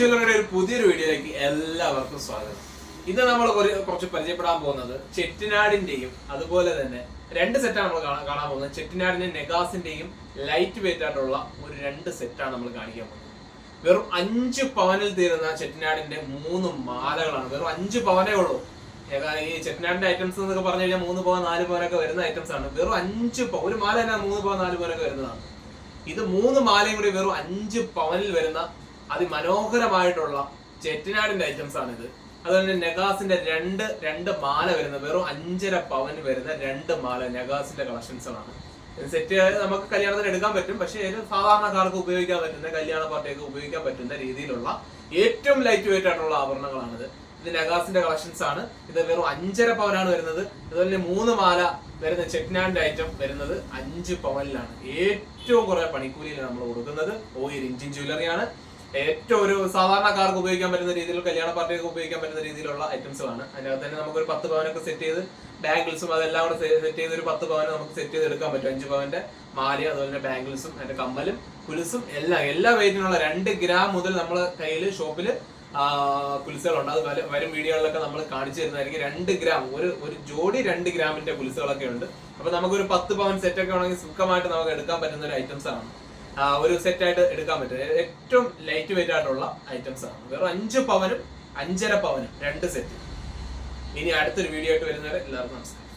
ജ്വല്ലറിയുടെ ഒരു പുതിയൊരു വീഡിയോയിലേക്ക് എല്ലാവർക്കും സ്വാഗതം. ഇന്ന് നമ്മൾ കുറച്ച് പരിചയപ്പെടാൻ പോകുന്നത് ചെട്ടിനാടിന്റെയും അതുപോലെ തന്നെ രണ്ട് സെറ്റാണ് നമ്മൾ കാണാൻ പോകുന്നത്. ചെട്ടിനാടിന്റെ നെഗാസിന്റെയും ലൈറ്റ് വെയിറ്റ് ആയിട്ടുള്ള ഒരു രണ്ട് സെറ്റാണ് നമ്മൾ കാണിക്കാൻ പോകുന്നത്. വെറും അഞ്ച് പവനിൽ തീരുന്ന ചെട്ടിനാടിന്റെ മൂന്ന് മാലകളാണ്. വെറും അഞ്ച് പവനേ ഉള്ളൂ. ഈ ചെട്ടിനാടിന്റെ ഐറ്റംസ് എന്നൊക്കെ പറഞ്ഞു കഴിഞ്ഞാൽ മൂന്ന് പവൻ നാല് പവനൊക്കെ വരുന്ന ഐറ്റംസ് ആണ്. വെറും അഞ്ച് ഒരു മാല തന്നെ മൂന്ന് പവൻ നാല് പവനൊക്കെ വരുന്നതാണ്. ഇത് മൂന്ന് മാലയും കൂടി വെറും അഞ്ച് പവനിൽ വരുന്ന അതിമനോഹരമായിട്ടുള്ള ചെറ്റിനാടിന്റെ ഐറ്റംസ് ആണ് ഇത് അതുപോലെ നെഗാസിന്റെ രണ്ട് രണ്ട് മാല വരുന്ന വെറും അഞ്ചര പവന് വരുന്ന രണ്ട് മാല നെഗാസിന്റെ കളക്ഷൻസുകളാണ് സെറ്റ് നമുക്ക് കല്യാണത്തിന് എടുക്കാൻ പറ്റും. പക്ഷേ ഏത് സാധാരണക്കാർക്ക് ഉപയോഗിക്കാൻ പറ്റുന്ന കല്യാണ പാർട്ടിയൊക്കെ ഉപയോഗിക്കാൻ പറ്റുന്ന രീതിയിലുള്ള ഏറ്റവും ലൈറ്റ് വെയിറ്റ് ആയിട്ടുള്ള ആഭരണങ്ങളാണിത്. ഇത് നഗാസിന്റെ കളക്ഷൻസ് ആണ്. ഇത് വെറും അഞ്ചര പവനാണ് വരുന്നത്. അതുപോലെ മൂന്ന് മാല വരുന്ന ചെക്നാന്റെ ഐറ്റം വരുന്നത് അഞ്ച് പവനിലാണ്. ഏറ്റവും കുറെ പണിക്കൂലിയിൽ നമ്മൾ കൊടുക്കുന്നത്. ഓയിൽ ഇഞ്ചിൻ ജ്വല്ലറിയാണ് ഏറ്റവും ഒരു സാധാരണക്കാർക്ക് ഉപയോഗിക്കാൻ പറ്റുന്ന രീതിയിൽ കല്യാണ പാർട്ടിക്ക് ഉപയോഗിക്കാൻ പറ്റുന്ന രീതിയിലുള്ള ഐറ്റംസുമാണ് അതിനകത്ത് തന്നെ നമുക്ക് ഒരു പത്ത് പവനൊക്കെ സെറ്റ് ചെയ്ത് ബാംഗിൾസും അതെല്ലാം കൂടെ സെറ്റ് ചെയ്ത് ഒരു പത്ത് പവന് നമുക്ക് സെറ്റ് ചെയ്ത് എടുക്കാൻ പറ്റും. അഞ്ച് പവന്റെ മാലയും അതുപോലെ തന്നെ ബാംഗിൾസും അതിന്റെ കമ്മലും കുലുസും എല്ലാം എല്ലാ വെയിറ്റിനുള്ള രണ്ട് ഗ്രാം മുതൽ നമ്മളെ കയ്യിൽ ഷോപ്പിൽ കുലിസുകളുണ്ട് അത് വരും- വീഡിയോകളിലൊക്കെ നമ്മൾ കാണിച്ചു തരുന്നതായിരിക്കും. രണ്ട് ഗ്രാം ഒരു ഒരു ജോഡി രണ്ട് ഗ്രാമിന്റെ കുലിസുകളൊക്കെ ഉണ്ട്. അപ്പൊ നമുക്കൊരു പത്ത് പവൻ സെറ്റ് ഒക്കെ ആണെങ്കിൽ സുഖമായിട്ട് നമുക്ക് എടുക്കാൻ പറ്റുന്ന ഒരു ഐറ്റംസ് ആണ്. ഒരു സെറ്റ് ആയിട്ട് എടുക്കാൻ പറ്റും. ഏറ്റവും ലൈറ്റ് വെയിറ്റ് ആയിട്ടുള്ള ഐറ്റംസ് ആണ്. വെറും അഞ്ച് പവനും അഞ്ചര പവനും രണ്ട് സെറ്റ് ഇനി അടുത്തൊരു വീഡിയോ ആയിട്ട് വരുന്നവരെ എല്ലാവർക്കും നമസ്കാരം.